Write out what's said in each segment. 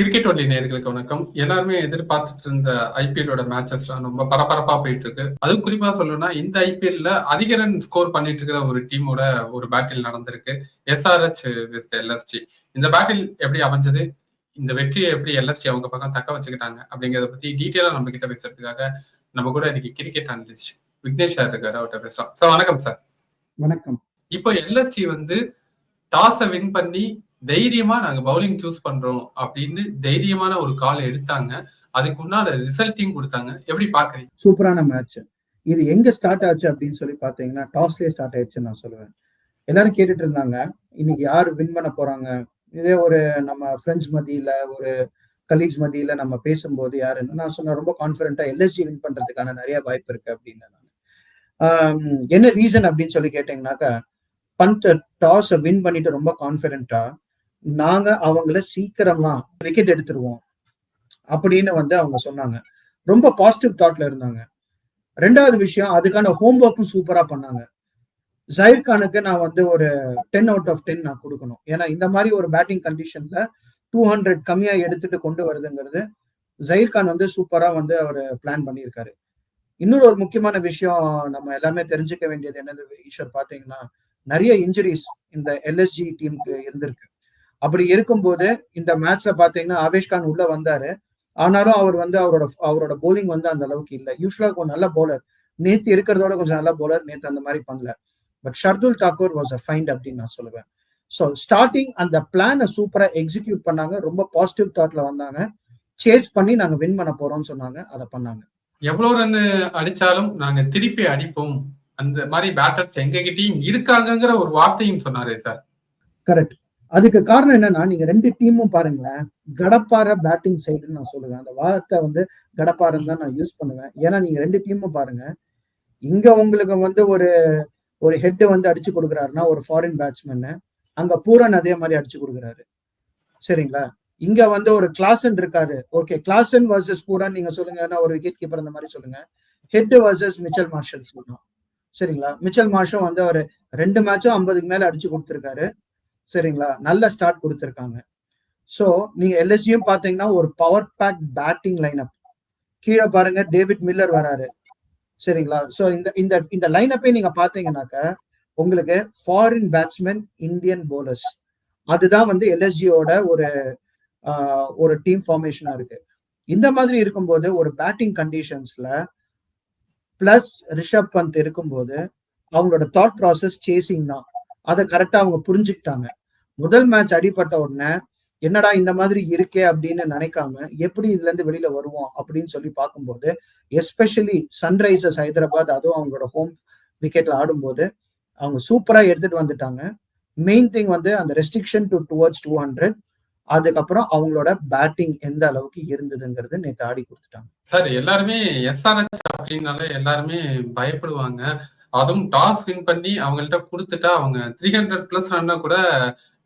Cricket only நேர்களுக்கு வணக்கம். எல்லாருமே எதிர்பார்த்துட்டு இருந்த ஐபிஎல்லோட மேட்சஸ்லாம் ரொம்ப பரபரப்பா போயிட்டு இருக்கு. அதுவும் குறிப்பா சொல்லணும்னா இந்த ஐபிஎல்ல அதிக ரன் ஸ்கோர் பண்ணிட்டு இருக்கிற ஒரு டீமோட ஒரு பேட்டில் நடந்திருக்கு. எஸ்ஆர்ஹெச் வித் எல்எஸ்ஜி இந்த பேட்டில் எப்படி அமைஞ்சது? இந்த வெற்றியை எப்படி எல்எஸ்ஜி அவங்க பக்கம் தக்க வச்சுக்கிட்டாங்க அப்படிங்கறத பத்தி டீட்டெயிலா நம்ம கிட்ட பேசுறதுக்காக நம்ம கூட இன்னைக்கு கிரிக்கெட் அனலிஸ்ட் விக்னேஷ் சார் இருக்காரு. அவர்கிட்ட பேசலாம். சார் வணக்கம் சார் வணக்கம். இப்போ எல்எஸ்ஜி வந்து டாஸை வின் பண்ணி தைரியமா நாங்க பவுலிங் சூஸ் பண்றோம் அப்படின்னு தைரியமான ஒரு கால் எடுத்தாங்க. அதுக்கு உண்டான ரிசல்ட்டையும் கொடுத்தாங்க. எப்படி பாக்குறீங்க? சூப்பரான மேட்ச் இது எங்க ஸ்டார்ட் ஆச்சு அப்படின்னு சொல்லி பாத்தீங்கன்னா டாஸ்லயே ஸ்டார்ட் ஆயிடுச்சுன்னு நான் சொல்லுவேன். எல்லாரும் கேட்டுட்டு இருந்தாங்க இன்னைக்கு யார் வின் பண்ண போறாங்க? இதே ஒரு நம்ம ஃப்ரெண்ட்ஸ் மத்தியில ஒரு கலீக்ஸ் மத்தியில நம்ம பேசும்போது யாருன்னு நான் சொன்ன ரொம்ப கான்பிடண்டா எல்எஸ்ஜி வின் பண்றதுக்கான நிறைய வாய்ப்பு இருக்கு அப்படின்னு நான் என்ன ரீசன் அப்படின்னு சொல்லி கேட்டீங்கன்னாக்கா பந்த் டாஸ் வின் பண்ணிட்டு ரொம்ப கான்பிடண்டா நாங்க அவங்கள சீக்கிரமா விக்கெட் எடுத்துருவோம் அப்படின்னு வந்து அவங்க சொன்னாங்க. ரொம்ப பாசிட்டிவ் தாட்ல இருந்தாங்க. ரெண்டாவது விஷயம் அதுக்கான ஹோம் ஒர்க்கும் சூப்பரா பண்ணாங்க. ஜஹீர் கானுக்கு நான் வந்து ஒரு டென் அவுட் ஆஃப் டென் நான் கொடுக்கணும். ஏன்னா இந்த மாதிரி ஒரு பேட்டிங் கண்டிஷன்ல டூ ஹண்ட்ரட் கம்மியா எடுத்துட்டு கொண்டு வருதுங்கிறது ஜஹீர் கான் வந்து சூப்பரா வந்து அவர் பிளான் பண்ணியிருக்காரு. இன்னொரு ஒரு முக்கியமான விஷயம் நம்ம எல்லாமே தெரிஞ்சுக்க வேண்டியது என்னது ஈஸ்வர்? பாத்தீங்கன்னா நிறைய இன்ஜுரிஸ் இந்த எல்எஸ்ஜி டீமுக்கு இருந்திருக்கு. அப்படி இருக்கும்போது இந்த மேட்ச்ல பாத்தீங்கன்னா ஆவேஷ் கான் உள்ள வந்தாரு. ஆனாலும் அவர் வந்து அவரோட அவரோட போலிங் வந்து அந்த அளவுக்கு இல்லை. யூஸ்வலா கொஞ்சம் நல்ல போலர் நேத்து இருக்கிறதோட கொஞ்சம் நல்ல போலர் நேத்து அந்த மாதிரி பண்ணல. But Shardul Thakur was a find அப்படின்னு நான் சொல்லுவேன். ஸோ ஸ்டார்டிங் அந்த பிளானை சூப்பரா எக்ஸிக்யூட் பண்ணாங்க. ரொம்ப பாசிட்டிவ் தாட்ல வந்தாங்க. சேஸ் பண்ணி நாங்க வின் பண்ண போறோம்னு சொன்னாங்க. அதை பண்ணாங்க. எவ்வளவு ரன் அடிச்சாலும் நாங்க திருப்பி அடிப்போம். அந்த மாதிரி பேட்டர்ஸ் எங்க கிட்டயும் இருக்காங்கிற ஒரு வார்த்தையும் சொன்னாரு சார் கரெக்ட் அதுக்கு காரணம் என்னன்னா நீங்க ரெண்டு டீமும் பாருங்களேன். கடப்பார பேட்டிங் சைடுன்னு நான் சொல்லுவேன். அந்த வார்த்தை வந்து கடப்பாரன்னு தான் நான் யூஸ் பண்ணுவேன். ஏன்னா நீங்க ரெண்டு டீமும் பாருங்க. இங்க உங்களுக்கு வந்து ஒரு ஒரு ஹெட் வந்து அடிச்சு கொடுக்குறாருன்னா ஒரு ஃபாரின் பேட்ஸ்மேனு அங்க பூரன் அதே மாதிரி அடிச்சு கொடுக்குறாரு. சரிங்களா? இங்க வந்து ஒரு கிளாசன் இருக்காரு. ஓகே கிளாசன் வர்சஸ் பூரன் நீங்க சொல்லுங்க. ஒரு விக்கெட் கீப்பர் அந்த மாதிரி சொல்லுங்க. ஹெட் வர்சஸ் மிச்சல் மார்ஷல் சொல்லணும். சரிங்களா? மிச்சல் மார்ஷும் வந்து ஒரு ரெண்டு மேட்சும் ஐம்பதுக்கு மேல அடிச்சு கொடுத்துருக்காரு. சரிங்களா? நல்ல ஸ்டார்ட் கொடுத்துருக்காங்க. ஸோ நீங்க எல்எஸ்ஜியும் பாத்தீங்கன்னா ஒரு பவர் பேக் பேட்டிங் லைனப் கீழே பாருங்க டேவிட் மில்லர் வராரு. சரிங்களா? ஸோ இந்த இந்த இந்த லைனப்பே நீங்க பாத்தீங்கன்னாக்க உங்களுக்கு ஃபாரின் பேட்ஸ்மேன் இந்தியன் போலர்ஸ் அதுதான் வந்து எல்எஸ்ஜியோட ஒரு ஒரு டீம் ஃபார்மேஷனா இருக்கு. இந்த மாதிரி இருக்கும்போது ஒரு பேட்டிங் கண்டிஷன்ஸ்ல பிளஸ் ரிஷப் பந்த் இருக்கும்போது அவங்களோட தாட் ப்ராசஸ் சேசிங் தான். அதை கரெக்டா அவங்க புரிஞ்சுக்கிட்டாங்க. முதல் மேட்ச் அடிப்பட்ட உடனே என்னடா இந்த மாதிரி இருக்கே அப்படின்னு நினைக்காம எப்படி இதுல இருந்து வெளியில வருவோம் அப்படின்னு சொல்லி பார்க்கும்போது எஸ்பெஷலி சன்ரைசர்ஸ் ஹைதராபாத் அதுவும் அவங்களோட ஹோம் விக்கெட்ல ஆடும்போது அவங்க சூப்பரா எடுத்துட்டு வந்துட்டாங்க. மெயின் திங் வந்து அந்த restriction to towards two hundred அதுக்கப்புறம் அவங்களோட பேட்டிங் எந்த அளவுக்கு இருந்ததுங்கிறது நேற்று ஆடி கொடுத்துட்டாங்க. சார் எல்லாருமே எஸ்ஆர்எச் அப்படின்னாலே எல்லாருமே பயப்படுவாங்க. அதுவும் டாஸ் வின் பண்ணி அவங்கள்ட்ட கொடுத்துட்டா அவங்க த்ரீ ஹண்ட்ரட் பிளஸ் ரன்னா கூட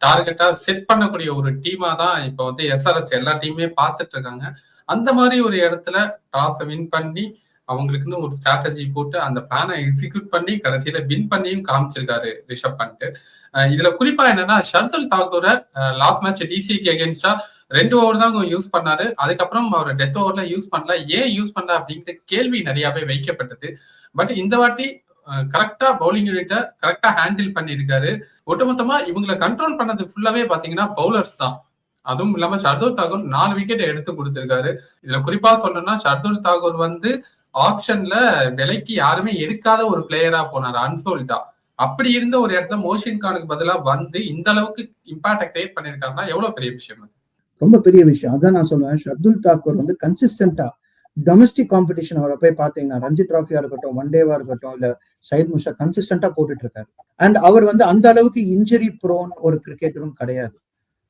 டார்கெட்டா செட் பண்ணக்கூடிய ஒரு டீமா தான் இப்போ வந்து எஸ்ஆர்எஸ் எல்லா டீமுமே பார்த்துட்டு இருக்காங்க. அந்த மாதிரி ஒரு இடத்துல டாஸை வின் பண்ணி அவங்களுக்குன்னு ஒரு ஸ்ட்ராட்டஜி போட்டு அந்த பிளானை எக்ஸிக்யூட் பண்ணி கடைசியில வின் பண்ணியும் காமிச்சிருக்காரு ரிஷப் பண்ணிட்டு இதுல குறிப்பா என்னன்னா ஷர்துல் தாக்கூரை லாஸ்ட் மேட்ச் டிசிக்கு அகேன்ஸ்டா ரெண்டு ஓவர் தான் யூஸ் பண்ணாரு. அதுக்கப்புறம் அவர் டெத் ஓவர்ல யூஸ் பண்ணல. ஏன் யூஸ் பண்ணல அப்படிங்கிற கேள்வி நிறையாவே வைக்கப்பட்டது. பட் இந்த வாட்டி கரெக்டா பவுலிங் யூனிட்டை கரெக்டா ஹேண்டில் பண்ணியிருக்காரு. ஒட்டுமொத்தமா இவங்களை கண்ட்ரோல் பண்ணது ஃபுல்லாவே பாத்தீங்கன்னா பவுலர்ஸ் தான். அதுவும் இல்லாம ஷர்துல் தாகூர் நாலு விக்கெட் எடுத்து கொடுத்திருக்காரு. இதுல குறிப்பா சொல்லணும்னா ஷர்துல் தாகூர் வந்து ஆப்ஷன்ல விலைக்கு யாருமே எடுக்காத ஒரு பிளேயரா போனார் அன்சோல்டா அப்படி இருந்த ஒரு இடத்துல மோஷின் கானுக்கு பதிலா வந்து இந்த அளவுக்கு இம்பாக்ட கிரியேட் பண்ணிருக்காருன்னா எவ்வளவு பெரிய விஷயம் ரொம்ப பெரிய விஷயம். அதான் நான் சொல்லுவேன். ஷர்துல் தாக்கூர் வந்து கன்சிஸ்டன்டா டொமஸ்டிக் காம்படிஷன் அவரை போய் பார்த்தீங்கன்னா ரஞ்சி டிராஃபியா இருக்கட்டும் ஒன் டேவா இருக்கட்டும் இல்ல சயித் முஷா கன்சிஸ்டண்டா போட்டுட்டு இருக்காரு அண்ட் அவர் வந்து அந்த அளவுக்கு இன்ஜுரி ப்ரோன் ஒரு கிரிக்கெட்டரும் கிடையாது.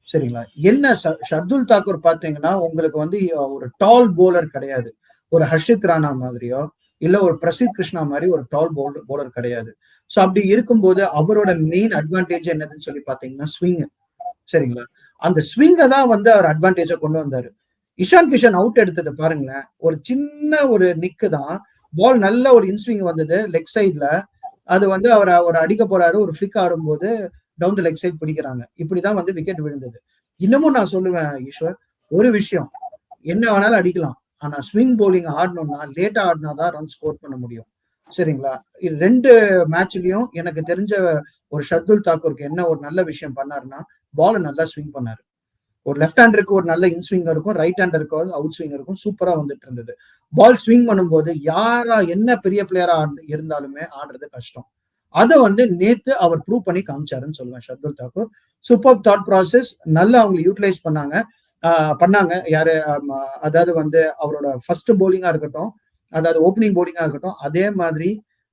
சரிங்களா? என்ன ஷர்துல் தாக்கூர் பாத்தீங்கன்னா உங்களுக்கு வந்து ஒரு டால் போலர் கிடையாது. ஒரு ஹர்ஷித் ராணா மாதிரியோ இல்ல ஒரு பிரசித் கிருஷ்ணா மாதிரி ஒரு டால் போலர் போலர் கிடையாது. ஸோ அப்படி இருக்கும்போது அவரோட மெயின் அட்வான்டேஜ் என்னதுன்னு சொல்லி பாத்தீங்கன்னா ஸ்விங்கு சரிங்களா? அந்த ஸ்விங்கை தான் வந்து அவர் அட்வான்டேஜை கொண்டு வந்தாரு. இஷான் கிஷன் அவுட் எடுத்தது பாருங்களேன். ஒரு சின்ன ஒரு நிக்கு தான். பால் நல்ல ஒரு இன்ஸ்விங் வந்தது லெக் சைட்ல அது வந்து அவர் அவர் அடிக்க போறாரு. ஒரு ஃபிளிக் ஆடும்போது டவுன் த லெக் சைட் பிடிக்கிறாங்க. இப்படிதான் வந்து விக்கெட் விழுந்தது. இன்னமும் நான் சொல்லுவேன் ஈஸ்வர் ஒரு விஷயம். என்ன வேணாலும் அடிக்கலாம். ஆனா ஸ்விங் போலிங் ஆடணும்னா லேட்டா ஆடினா தான் ரன் ஸ்கோர் பண்ண முடியும். சரிங்களா? இது ரெண்டு மேட்ச்லயும் எனக்கு தெரிஞ்ச ஒரு ஷர்துல் தாக்கூருக்கு என்ன ஒரு நல்ல விஷயம் பண்ணாருன்னா பாலை நல்லா ஸ்விங் பண்ணாரு. ஒரு லெஃப்ட் ஹேண்டருக்கு ஒரு நல்ல இன்ஸ்விங் இருக்கும் ரைட் ஹேண்டருக்கு வந்து அவுட் ஸ்விங் இருக்கும் சூப்பரா வந்துட்டு இருந்தது. பால் ஸ்விங் பண்ணும்போது யாரா என்ன பெரிய பிளேயரா இருந்தாலுமே ஆடுறது கஷ்டம். அதை வந்து நேத்து அவர் ப்ரூவ் பண்ணி காமிச்சாருன்னு சொல்லுவேன் Shardul Thakur. Super thought process நல்லா அவங்க யூட்டிலைஸ் பண்ணாங்க. பண்ணாங்க. யாரு அதாவது வந்து அவரோட ஃபர்ஸ்ட் போலிங்கா இருக்கட்டும் அதாவது ஓப்பனிங் போலிங்கா இருக்கட்டும் அதே மாதிரி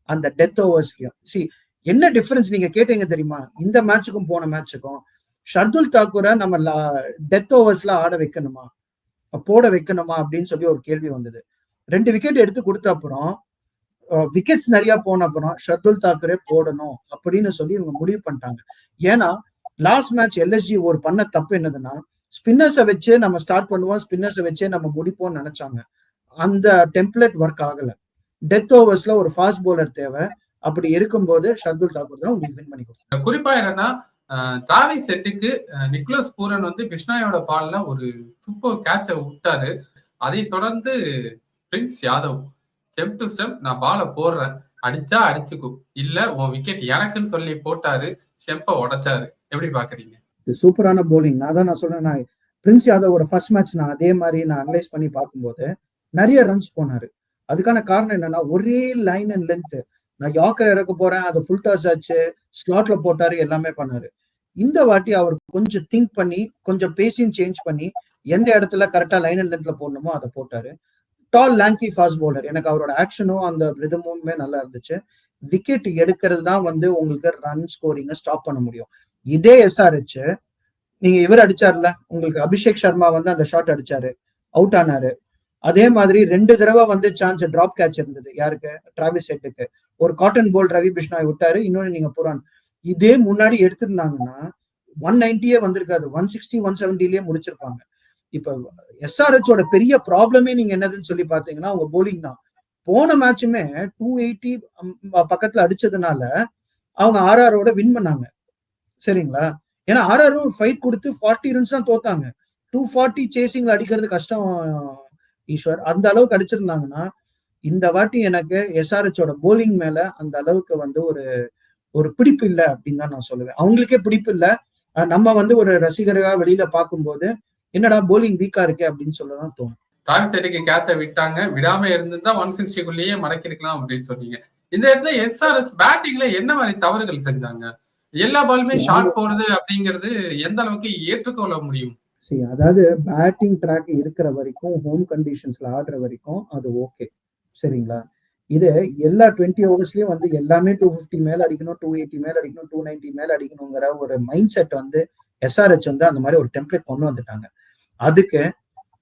அந்த டெத் ஓவர்ஸ்லயும் சி என்ன டிஃபரன்ஸ் நீங்க கேட்டீங்க தெரியுமா? இந்த மேட்சுக்கும் போன மேட்சுக்கும் ஷர்துல் தாக்கூரை நம்ம டெத் ஓவர்ஸ்ல ஆட வைக்கணுமா? போட வைக்கணுமா? அப்படின்னு சொல்லி ஒரு கேள்வி வந்தது. ரெண்டு விக்கெட் எடுத்து கொடுத்த அப்புறம் விக்கெட்ஸ் நிறைய போன அப்புறம் ஷர்துல் தாக்கரே போடணும் அப்படின்னு சொல்லி இவங்க முடிவு பண்ணிட்டாங்க. ஏன்னா லாஸ்ட் மேட்ச் எல்எஸ்ஜி ஒரு பண்ண தப்பு என்னதுன்னா ஸ்பின்னர்ஸை வச்சே நம்ம ஸ்டார்ட் பண்ணுவோம் ஸ்பின்னர்ஸை வச்சே நம்ம முடிப்போம்னு நினைச்சாங்க. அந்த டெம்ப்ளேட் ஒர்க் ஆகல. டெத் ஓவர்ஸ்ல ஒரு ஃபாஸ்ட் போலர் தேவை. அப்படி இருக்கும்போது ஷர்துல் தாக்கூர் தான் உங்களுக்கு வின் பண்ணி கொடுத்தாங்க. குறிப்பா என்னன்னா தாவி செட்டுக்கு நிக்லஸ் பூரன் வந்து பிஷ்னாயோட பால்ல ஒரு சூப்பர் கேட்சை விட்டாரு. அதை தொடர்ந்து Prince Yadav step to step நான் பாலை போடுறேன். அடிச்சா அடிச்சுக்கும் இல்ல உன் விக்கெட் எனக்குன்னு சொல்லி போட்டாரு. ஸ்டெப்பை உடைச்சாரு. எப்படி பாக்குறீங்க? இது சூப்பரான போலிங் நான் தான் நான் சொன்னேன் நான் பிரின்ஸ் யாதவோட ஃபர்ஸ்ட் மேட்ச் நான் அதே மாதிரி நான் அனலைஸ் பண்ணி பார்க்கும்போது நிறைய ரன்ஸ் போனாரு. அதுக்கான காரணம் என்னன்னா ஒரே லைன் அண்ட் லென்த் நான் யாக்கர் இறக்க போறேன் அது ஃபுல் டாஸ் ஆச்சு ஸ்லாட்ல போட்டாரு எல்லாமே பண்ணாரு. இந்த வாட்டி அவர் கொஞ்சம் திங்க் பண்ணி கொஞ்சம் பேசியும் சேஞ்ச் பண்ணி எந்த இடத்துல கரெக்டா லைன் அண்ட் லென்த்ல போடணுமோ அதை போட்டாரு. டால் லாங்கி ஃபாஸ்ட் பவுலர் எனக்கு அவரோட ஆக்ஷனும் அந்த ரிதமுமே நல்லா இருந்துச்சு. விக்கெட் எடுக்கிறது தான் வந்து உங்களுக்கு ரன் ஸ்கோரிங்கை ஸ்டாப் பண்ண முடியும். இதே எஸ்ஆர்ஹெச் நீங்க இவர் அடிச்சார்ல உங்களுக்கு அபிஷேக் சர்மா வந்து அந்த ஷாட் அடிச்சாரு அவுட் ஆனாரு. அதே மாதிரி ரெண்டு தடவை வந்து சான்ஸ் டிராப் கேட்ச் இருந்தது. யாருக்கு? டிராவிஸ் ஹெட்டுக்கு ஒரு காட்டன் போல் ரவி பிஷ்ணாய் விட்டாரு இன்னொன்னு நீங்க புரான். இதே முன்னாடி எடுத்திருந்தாங்கன்னா ஒன் நைன்டியே வந்திருக்காது. ஒன் சிக்ஸ்டி ஒன் செவன்டிலேயே முடிச்சிருப்பாங்க. இப்ப எஸ்ஆர்ஹெச்சோட பெரிய ப்ராப்ளமே நீங்க என்னதுன்னு சொல்லி பாத்தீங்கன்னா உங்க போலிங் தான். போன மேட்சுமே டூ எயிட்டி பக்கத்துல அடிச்சதுனால அவங்க ஆர்ஆரோட வின் பண்ணாங்க. சரிங்களா? ஏன்னா ஆர்ஆரும் ஃபைட் கொடுத்து ஃபார்ட்டி ரன்ஸ் தான் தோத்தாங்க. டூ ஃபார்ட்டி சேசிங்ல அடிக்கிறது கஷ்டம் ஈஸ்வர். அந்த அளவுக்கு அடிச்சிருந்தாங்கன்னா இந்த வாட்டி எனக்கு எஸ்ஆர்ஹெச்சோட போலிங் மேல அந்த அளவுக்கு வந்து ஒரு ஒரு பிடிப்பு இல்லை அப்படின்னு தான் நான் சொல்லுவேன். அவங்களுக்கே பிடிப்பு இல்லை. நம்ம வந்து ஒரு ரசிகர்களா வெளியில பார்க்கும்போது என்னடா போலிங் வீக்கா இருக்கே அப்படின்னு சொல்லதான் தோணும். செட்டுக்கு கேட்சை விட்டாங்க. விடாம இருந்திருந்தா ஒன் சிக்ஸ்டிக்குள்ளேயே மடக்கிருக்கலாம் அப்படின்னு சொன்னீங்க. இந்த இடத்துல எஸ்ஆர்எஸ் பேட்டிங்ல என்ன மாதிரி தவறுகள் செஞ்சாங்க? எல்லா பாலுமே ஷார்ட் போறது அப்படிங்கிறது எந்த அளவுக்கு ஏற்றுக்கொள்ள முடியும்? சரி அதாவது பேட்டிங் ட்ராக் இருக்கிற வரைக்கும் ஹோம் கண்டிஷன்ஸ்ல ஆடுற வரைக்கும் அது ஓகே சரிங்களா? இது எல்லா டுவெண்ட்டி ஓவர்ஸ்லயும் வந்து எல்லாமே டூ ஃபிஃப்டி மேல அடிக்கணும் டூ எயிட்டி மேல அடிக்கணும் டூ நைன்டி மேல அடிக்கணுங்கிற ஒரு மைண்ட் செட் வந்து எஸ்ஆர்ஹெச் வந்து அந்த மாதிரி ஒரு டெம்ப்ளேட் கொண்டு வந்துட்டாங்க. அதுக்கு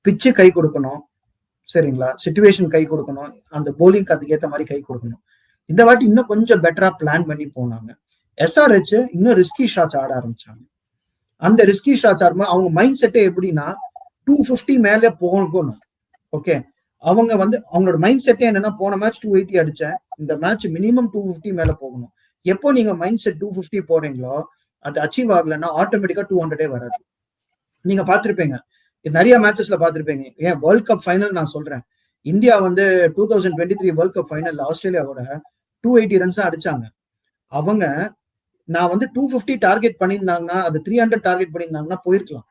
பிச்சு கை கொடுக்கணும் சரிங்களா? சுச்சுவேஷன் கை கொடுக்கணும் அந்த போலிங்க்கு அதுக்கு ஏற்ற மாதிரி கை கொடுக்கணும். இந்த வாட்டி இன்னும் கொஞ்சம் பெட்டரா பிளான் பண்ணி போனாங்க. எஸ்ஆர்ஹெச் இன்னும் ரிஸ்கி ஷாட்ஸ் ஆட ஆரம்பிச்சாங்க. அந்த ரிஸ்கி ஷாட்ஸ் ஆடும்போது அவங்க மைண்ட் செட்டே எப்படின்னா டூ ஃபிஃப்டி மேலே போகணும் ஓகே அவங்க வந்து அவங்களோட மைண்ட் செட்டே என்னன்னா போன மேட்ச் டூ எயிட்டி அடிச்சேன். இந்த மேட்ச் மினிமம் டூ ஃபிஃப்டி மேல போகணும். எப்போ நீங்க மைண்ட் செட் டூ ஃபிஃப்டி போறீங்களோ அது அச்சீவ் ஆகலைன்னா ஆட்டோமேட்டிக்கா டூ ஹண்ட்ரடே வராது. நீங்க பாத்திருப்பீங்க நிறைய மேட்சஸ்ல பாத்திருப்பீங்க ஏன் வேர்ல்ட் கப் ஃபைனல் நான் சொல்றேன். இந்தியா வந்து two thousand twenty three world cup ஃபைனல்ல ஆஸ்திரேலியாவோட டூ எயிட்டி ரன்ஸ் அடிச்சாங்க. அவங்க நான் வந்து டூ ஃபிஃப்டி டார்கெட் பண்ணியிருந்தாங்கன்னா அது த்ரீ ஹண்ட்ரட் டார்கெட் பண்ணியிருந்தாங்கன்னா போயிருக்கலாம்.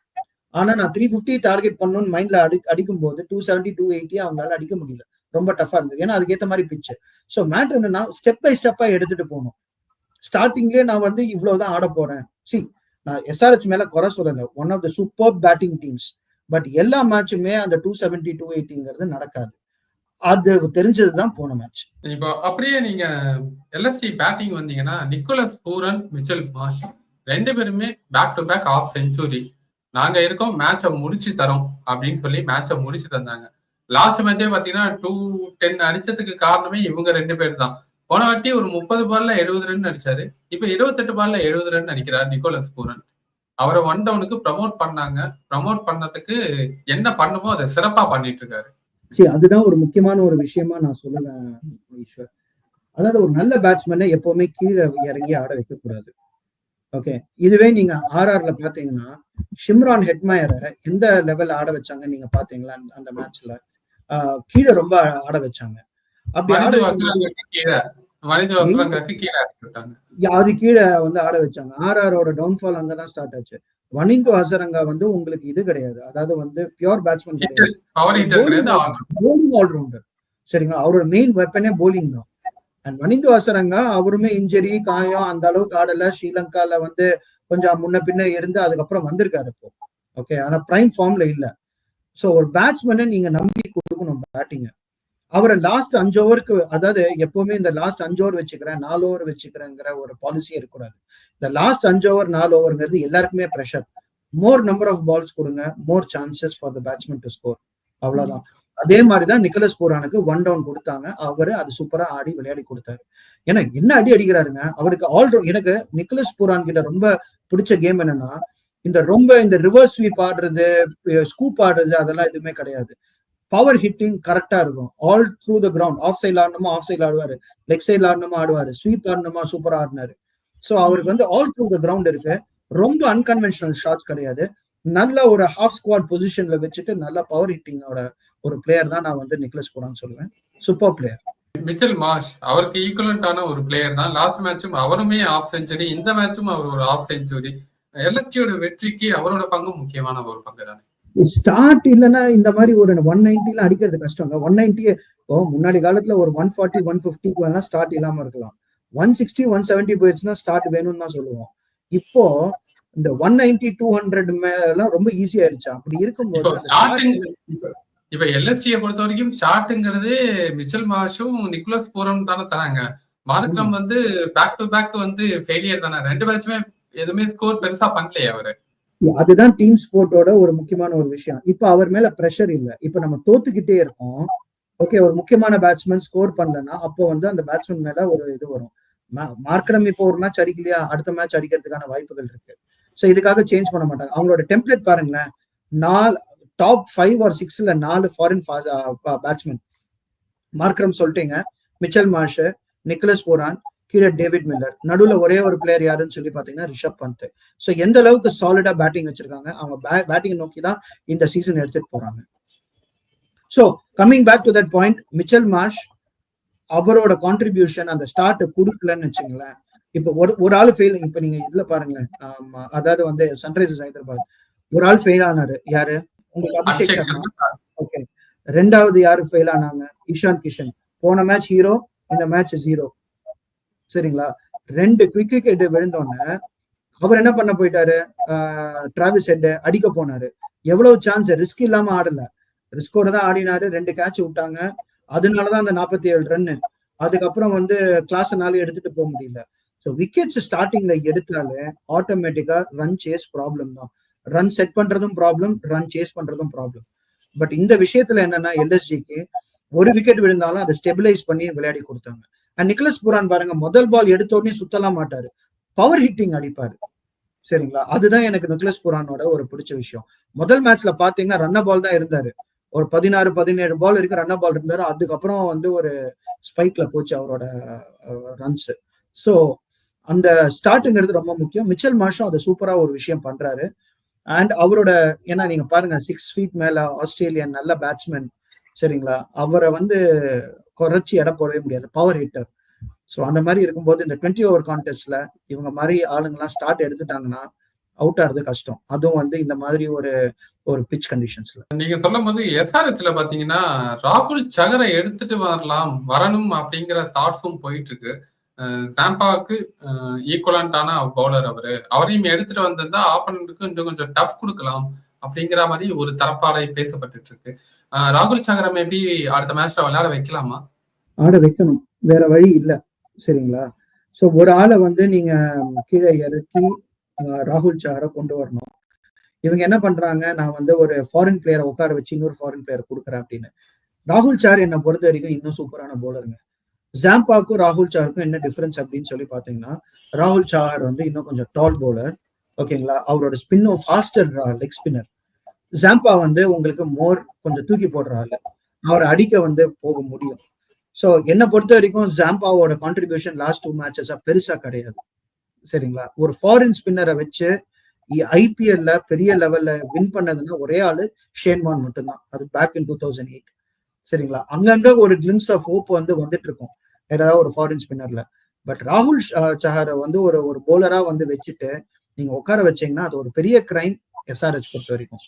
ஆனா நான் த்ரீ ஃபிஃப்டி டார்கெட் பண்ணணும்னு மைண்ட்ல அடி அடிக்கும் போது டூ செவன்டி டூ எயிட்டி அவங்களால அடிக்க முடியல. ரொம்ப டஃபா இருந்தது. ஏன்னா அதுக்கேற்ற மாதிரி பிச்சு ஸோ மேட்ரு என்னன்னா ஸ்டெப் பை ஸ்டெப்பா எடுத்துட்டு போகணும். ஸ்டார்டிங்லேயே நான் வந்து இவ்வளவுதான் ஆட போறேன். சி நான் எஸ்ஆர்ஹெச் மேல குறை சொல்லல. One of the super batting teams but எல்லா மேட்சுமே அந்த டூ செவன்டி டூ எயிட்டிங்கிறது நடக்காது. அது தெரிஞ்சதுதான் போன மேட்ச் இப்போ அப்படியே நீங்க எல்எஸ்டி பேட்டிங் வந்தீங்கன்னா நிக்கோலஸ் பூரன் மிச்சல் மாஷ் ரெண்டு பேருமே back to back half century நாங்க இருக்கோம் மேட்சை முடிச்சு தரோம் அப்படின்னு சொல்லி மேட்சை முடிச்சு தந்தாங்க. லாஸ்ட் மேட்சே பாத்தீங்கன்னா டூ டென் அடிச்சதுக்கு காரணமே இவங்க ரெண்டு பேர் தான். போன வாட்டி ஒரு முப்பது பால்ல எழுபது ரன் அடிச்சாரு. இப்ப இருபத்தெட்டு பால்ல எழுபது ரன் அடிக்கிறார் நிக்கோலஸ் பூரன். அவரை ஒன் டவுனுக்கு ப்ரமோட் பண்ணாங்க. ப்ரமோட் பண்ணதுக்கு என்ன பண்ணுமோ அதை சிறப்பா பண்ணிட்டு இருக்காரு. சரி அதுதான் ஒரு முக்கியமான ஒரு விஷயமா நான் சொல்லுவேன் ஈஸ்வர். அதாவது ஒரு நல்ல பேட்ஸ்மேனை எப்பவுமே கீழே இறங்கி ஆட வைக்க கூடாது ஓகே இதுவே நீங்க ஆர்ஆர்ல பாத்தீங்கன்னா ஷிம்ரான் ஹெட்மயரை எந்த லெவல் ஆட வச்சாங்க நீங்க பாத்தீங்களா அந்த- மேட்ச்ல கீழே ரொம்ப ஆட வச்சாங்க. அப்படி அது கீழே வந்து ஆட வச்சாங்க. ஆர்ஆரோட டவுன்ஃபால் அங்கதான் ஸ்டார்ட் ஆச்சு. வனிந்து ஹசரங்கா வந்து உங்களுக்கு இது கிடையாது. அதாவது வந்து பியூர் பேட்ஸ்மேன் போலிங் ஆல்ரவுண்டர் சரிங்களா? அவரோட மெயின் வெப்பனே போலிங் தான். அண்ட் வனிந்து ஹசரங்கா அவருமே இன்ஜரி காயம் அந்த அளவுக்கு ஆடல. ஸ்ரீலங்கால வந்து கொஞ்சம் முன்ன பின்ன இருந்து அதுக்கப்புறம் வந்திருக்காரு இப்போ. ஓகே ஆனா பிரைம் ஃபார்ம்ல இல்ல. சோ ஒரு பேட்ஸ்மேனை நீங்க நம்பி கொடுக்கணும் பேட்டிங்க அவரை லாஸ்ட் அஞ்சு ஓவருக்கு அதாவது எப்பவுமே இந்த லாஸ்ட் அஞ்சு ஓவர் வச்சுக்கிறேன் நாலு ஓவர் வச்சுக்கிறேங்கிற ஒரு பாலிசியே இருக்கக்கூடாது. இந்த லாஸ்ட் அஞ்சு ஓவர் நாலு ஓவருங்கிறது எல்லாருக்குமே pressure more number of balls கொடுங்க more chances for the batsman to score அவ்வளவுதான். அதே மாதிரிதான் நிக்கலஸ் பூரானுக்கு ஒன் டவுன் கொடுத்தாங்க. அவரு அது சூப்பரா ஆடி விளையாடி கொடுத்தாரு. ஏன்னா என்ன அடி அடிக்கிறாருங்க? அவருக்கு ஆல் எனக்கு நிக்கலஸ் பூரான் கிட்ட ரொம்ப பிடிச்ச கேம் என்னன்னா இந்த ரொம்ப இந்த ரிவர்ஸ் ஸ்வீப் ஆடுறது ஸ்கூப் ஆடுறது அதெல்லாம் எதுவுமே கிடையாது. பவர் ஹிட்டிங் கரெக்டா இருக்கும். All through the ground off side ஆடணுமா? Off சைட்ல ஆடுவாரு. லெக் சைட்ல ஆடணுமா? ஆடுவாரு. ஸ்வீப் ஆடணுமா? சூப்பரா ஆடினாரு. சோ அவருக்கு வந்து ஆல் த்ரூ த கிரவுண்ட் இருக்கு. ரொம்ப அன்கன்வென்ஷனல் ஷாட்ஸ் கிடையாது. நல்ல ஒரு ஹாஃப் ஸ்குவாட் பொசிஷன்ல வச்சுட்டு நல்ல பவர் ஹிட்டிங்கோட ஒரு பிளேயர் தான் நான் வந்து நிக்லஸ் போடான்னு சொல்லுவேன். சூப்பர் பிளேயர் மிச்சல் மாஷ் அவருக்கு ஈக்குவலண்டான ஒரு பிளேயர் தான். லாஸ்ட் மேட்சும் அவருமே ஆஃப் செஞ்சுரி இந்த மேட்சும் அவர் ஒரு ஆஃப் செஞ்சுரி எல்எஸ்டியோட வெற்றிக்கு அவரோட பங்கு முக்கியமான ஒரு பங்கு தானே. ஸ்டார்ட் இல்லைன்னா இந்த மாதிரி ஒரு ஒன் நைன்டில அடிக்கிறது கஷ்டங்க ஒன் நைன்டி இப்போ முன்னாடி காலத்துல ஒரு ஒன் ஃபார்ட்டி ஒன் ஃபிஃப்டிக்கு வேணா ஸ்டார்ட் இல்லாம இருக்கலாம். ஒன் சிக்ஸ்டி ஒன் செவன்டி போயிடுச்சுன்னா ஸ்டார்ட் வேணும்னு தான் சொல்லுவோம். இப்போ இந்த ஒன் நைன்டி டூ ஹண்ட்ரட் மேலாம் ரொம்ப ஈஸி ஆயிருச்சு அப்படி இருக்கும்போது இப்ப எல்எஸ்டியை பொறுத்த வரைக்கும் ஷார்ட்ங்கிறது மிச்சல் மாஷும் நிக்கோலஸ் போரம் தானே தராங்க. மார்க்ரம் வந்து பேக் டு பேக் வந்து ஃபெயிலியர் தானே. ரெண்டு மேட்சுமே எதுவுமே ஸ்கோர் பெருசா பண்ணலையே அவரு. அதுதான் டீம் ஸ்போர்ட்டோட ஒரு முக்கியமான ஒரு விஷயம். இப்ப அவர் மேல பிரஷர் இல்ல. இப்ப நம்ம தோத்துக்கிட்டே இருக்கோம். ஓகே ஒரு முக்கியமான பேட்ஸ்மேன் ஸ்கோர் பண்ணலன்னா அப்போ வந்து அந்த பேட்ஸ்மேன் மேல ஒரு இது வரும். மா- மார்க்கரம் இப்போ ஒரு மேட்ச் அடிக்கலையா? அடுத்த மேட்ச் அடிக்கிறதுக்கான வாய்ப்புகள் இருக்கு. ஸோ இதுக்காக சேஞ்ச் பண்ண மாட்டாங்க. அவங்களோட டெம்ப்ளேட் பாருங்களேன். நாலு டாப் ஃபைவ் ஆர் சிக்ஸ்ல நாலு ஃபாரின் பேட்ஸ்மேன் uh, மார்க்ரம் சொல்லிட்டீங்க. மிச்சல் மாஷ் நிக்கலஸ் போரான் கீழே டேவிட் மில்லர். நடுவில் ஒரே ஒரு பிளேயர் யாருன்னு சொல்லி பார்த்தீங்கன்னா ரிஷப் பந்த். ஸோ எந்த அளவுக்கு சாலிடா பேட்டிங் வச்சிருக்காங்க அவங்க பேட்டிங் நோக்கி தான் இந்த சீசன் எடுத்துட்டு போறாங்க. So coming back to that point Mitchell Marsh அவரோட கான்ட்ரிபியூஷன் அந்த ஸ்டார்ட் கொடுக்கலன்னு வச்சுங்களேன். இப்போ ஒரு ஒரு ஆள் ஃபெயில் இப்போ நீங்க இதுல பாருங்களேன். அதாவது வந்து சன்ரைசர்ஸ் ஹைதராபாத் ஒரு ஆள் ஃபெயில் ஆனாரு. யாரு? உங்களுக்கு அபிஷேக் சர்மா ஓகே ரெண்டாவது யாரு ஃபெயில் ஆனாங்க? இஷான் கிஷன். போன மேட்ச் ஹீரோ இந்த மேட்ச் ஜீரோ சரிங்களா? ரெண்டு குவிக் விக்கெட் விழுந்தோடனே அவர் என்ன பண்ண போயிட்டாரு? டிராவிஸ் ஹெட் அடிக்க போனாரு. எவ்வளவு சான்ஸ் ரிஸ்க் இல்லாம ஆடல. ரிஸ்கோட தான் ஆடினாரு. ரெண்டு கேட்ச் விட்டாங்க. அதனாலதான் அந்த நாற்பத்தி ஏழு ரன்னு அதுக்கப்புறம் வந்து கிளாஸ் நாலு எடுத்துட்டு போக முடியல. ஸோ விக்கெட்ஸ் ஸ்டார்டிங்ல எடுத்தாலே ஆட்டோமேட்டிக்கா ரன் சேஸ் ப்ராப்ளம் தான். ரன் செட் பண்றதும் ப்ராப்ளம் ரன் சேஸ் பண்றதும் ப்ராப்ளம் பட் இந்த விஷயத்துல என்னன்னா எல்எஸ்ஜிக்கு ஒரு விக்கெட் விழுந்தாலும் அதை ஸ்டெபிலைஸ் பண்ணி விளையாடி கொடுத்தாங்க. அண்ட் நிக்கலஸ் புரான் பாருங்க முதல் பால் எடுத்த உடனே சுத்தலாம் மாட்டாரு. பவர் ஹிட்டிங் அடிப்பாரு. சரிங்களா? அதுதான் எனக்கு நிக்லஸ் புரானோட ஒரு பிடிச்ச விஷயம். முதல் மேட்ச்ல பாத்தீங்கன்னா ரன்ன பால் தான் இருந்தாரு. ஒரு பதினாறு பதினேழு பால் வரைக்கும் ரன்ன பால் இருந்தாரு. அதுக்கப்புறம் வந்து ஒரு ஸ்பைக்ல போச்சு அவரோட ரன்ஸ் ஸோ அந்த ஸ்டார்ட்ங்கிறது ரொம்ப முக்கியம். மிச்சல் மாஷும் அதை சூப்பரா ஒரு விஷயம் பண்றாரு. அண்ட் அவரோட ஏன்னா நீங்க பாருங்க சிக்ஸ் ஃபீட் மேல ஆஸ்திரேலியன் நல்ல பேட்ஸ்மேன் சரிங்களா? அவரை வந்து குறைச்சி எடை போடவே முடியாது பவர் ஹிட்டர் ஸோ அந்த மாதிரி இருக்கும்போது இந்த டுவெண்ட்டி ஓவர் கான்டெஸ்ட்ல இவங்க மாதிரி ஆளுங்கெல்லாம் ஸ்டார்ட் எடுத்துட்டாங்கன்னா அவுட் ஆறது கஷ்டம். அதுவும் வந்து இந்த மாதிரி ஒரு ஒரு பிச் கண்டிஷன்ஸ்ல நீங்க சொல்லும் போது எஸ்ஆர்எஸ்ல பாத்தீங்கன்னா ராகுல் சகரை எடுத்துட்டு வரலாம் வரணும் அப்படிங்கிற தாட்ஸும் போயிட்டு இருக்கு. தாம்பாவுக்கு ஈக்குவலண்டான பவுலர் அவரு. அவரையும் எடுத்துட்டு வந்திருந்தா ஆப்பனண்ட்டுக்கு இன்னும் கொஞ்சம் டஃப் கொடுக்கலாம் அப்படிங்கிற மாதிரி ஒரு தரப்பாடை பேசப்பட்டு இருக்கு ராகுல் சகரை மேபி அடுத்த மேட்ச்ல விளையாட வைக்கலாமா? ஆட வைக்கணும். வேற வழி இல்ல. சரிங்களா? ஸோ ஒரு ஆளை வந்து நீங்க கீழே இறக்கி ராகுல் சாரை கொண்டு வரணும். இவங்க என்ன பண்றாங்க? நான் வந்து ஒரு ஃபாரின் பிளேயரை உட்கார வச்சு இன்னொரு ஃபாரின் பிளேயர் கொடுக்குறேன் அப்படின்னு. ராகுல் சார் என்னை பொறுத்த வரைக்கும் இன்னும் சூப்பரான போலருங்க ஜாம்பாக்கும் ராகுல் சாருக்கும் என்ன டிஃபரன்ஸ் அப்படின்னு சொல்லி பாத்தீங்கன்னா ராகுல் சாகர் வந்து இன்னும் கொஞ்சம் டால் போலர் ஓகேங்களா அவரோட ஸ்பின்னும் ஃபாஸ்டர் லெக் ஸ்பின்னர் ஜாம்பா வந்து உங்களுக்கு மோர் கொஞ்சம் தூக்கி போடுறாரு அவர் அடிக்க வந்து போக முடியும். ஸோ என்னை பொறுத்த வரைக்கும் ஜாம்பாவோட கான்ட்ரிபியூஷன் லாஸ்ட் டூ மேட்சஸாக பெருசா கிடையாது. சரிங்களா? ஒரு ஃபாரின் ஸ்பின்னரை வச்சு ஐபிஎல்ல பெரிய லெவல்ல வின் பண்ணதுன்னா ஒரே ஆளு ஷேன்மான் மட்டும்தான். அது back in two thousand eight சரிங்களா? அங்கங்க ஒரு கிளிம்ஸ் ஆஃப் ஹோப் வந்து வந்துட்டு இருக்கும் ஏதாவது ஒரு ஃபாரின் ஸ்பின்னர்ல பட் ராகுல் சஹரை வந்து ஒரு ஒரு போலரா வந்து வச்சுட்டு நீங்க உட்கார வச்சீங்கன்னா அது ஒரு பெரிய கிரைம் எஸ்ஆர்ஹெச் பொறுத்த வரைக்கும்.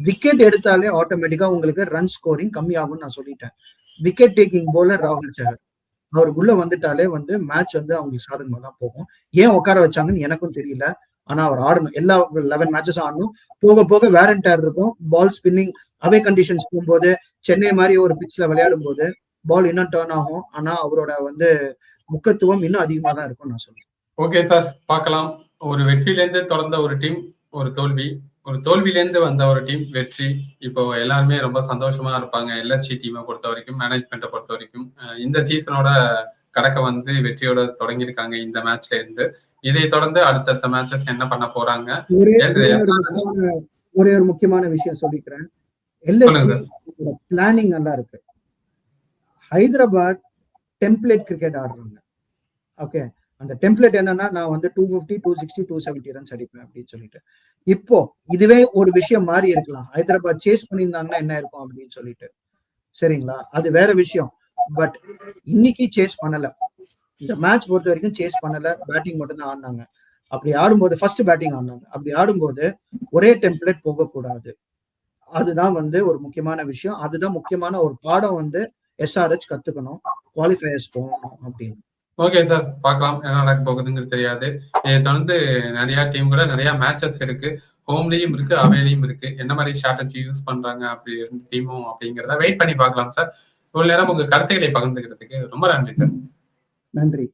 விக்கெட் எடுத்தாலே ஆட்டோமேட்டிக்கா உங்களுக்கு ரன் ஸ்கோரிங் கம்மியாகும்னு நான் சொல்லிட்டேன். விக்கெட் டேக்கிங் போலர் ராகுல் சஹர் அவருக்குள்ள வந்துட்டாலே வந்து மேட்ச் வந்து அவங்களுக்கு சாதகமாக தான் போகும். ஏன் உட்கார வச்சாங்கன்னு எனக்கும் தெரியல. ஆனா அவர் ஆடணும். எல்லா லெவன் மேட்சஸ் ஆடணும். போக போக வேரண்டர் இருக்கும். பால் ஸ்பின்னிங் அவே கண்டிஷன்ஸ் போகும்போது சென்னை மாதிரி ஒரு பிட்ச்ல விளையாடும் போது பால் இன்னும் டேர்ன் ஆகும். ஆனா அவரோட வந்து முக்கியத்துவம் இன்னும் அதிகமா தான் இருக்கும் நான் சொல்றேன். ஓகே சார் பார்க்கலாம். ஒரு வெற்றியிலேருந்து தொடர்ந்த ஒரு டீம் ஒரு தோல்வி. ஒரு தோல்வியிலேருந்து வந்த ஒரு டீம் வெற்றி. இப்போ எல்லாருமே ரொம்ப சந்தோஷமா இருப்பாங்க. எல்எஸ்சி டீமை பொறுத்த வரைக்கும் மேனேஜ்மெண்ட்டை பொறுத்த வரைக்கும். இந்த சீசனோட கடக்க வந்து வெற்றியோட தொடங்கியிருக்காங்க இந்த மேட்ச்ல இருந்து. இதை தொடர்ந்து அடுத்தடுத்த மேட்சஸ் என்ன பண்ண போறாங்க? ஒரே ஒரே முக்கியமான- விஷயம் சொல்லிக்கிறேன். பிளானிங் நல்லா இருக்கு. ஹைதராபாத் டெம்ப்ளேட் கிரிக்கெட் ஆடுறாங்க. ஓகே அந்த டெம்ப்ளேட் என்னன்னா நான் வந்து two fifty two sixty two seventy runs அடிப்பேன் அப்படின்னு சொல்லிட்டு. இப்போ இதுவே ஒரு விஷயம் மாறி இருக்கலாம். ஹைதராபாத் சேஸ் பண்ணியிருந்தாங்கன்னா என்ன இருக்கும் அப்படின்னு சொல்லிட்டு. சரிங்களா? அது வேற விஷயம். பட் இன்னைக்கு சேஸ் பண்ணல. இந்த மேட்ச் பொறுத்த வரைக்கும் சேஸ் பண்ணல. பேட்டிங் மட்டும் தான் ஆடினாங்க. அப்படி ஆடும்போது ஃபர்ஸ்ட் பேட்டிங் ஆடினாங்க. அப்படி ஆடும்போது ஒரே டெம்ப்ளேட் போகக்கூடாது. அதுதான் வந்து ஒரு முக்கியமான விஷயம். அதுதான் முக்கியமான ஒரு பாடம் வந்து எஸ்ஆர்ஹெச் கத்துக்கணும். குவாலிஃபயர்ஸ் போகணும் அப்படின்னு. ஓகே சார் பார்க்கலாம். என்ன நடக்க போகுதுங்கிறது தெரியாது. இதை தொடர்ந்து நிறைய டீம் கூட நிறைய மேட்சஸ் இருக்கு. ஹோம்லயும் இருக்கு அவேலையும் இருக்கு. என்ன மாதிரி ஸ்ட்ராட்டஜி யூஸ் பண்றாங்க அப்படி டீமும் அப்படிங்கிறத வெயிட் பண்ணி பார்க்கலாம் சார் இவ்வளவு நேரம் உங்க கருத்துக்களை பகிர்ந்துக்கிறதுக்கு ரொம்ப நன்றி சார். நன்றி.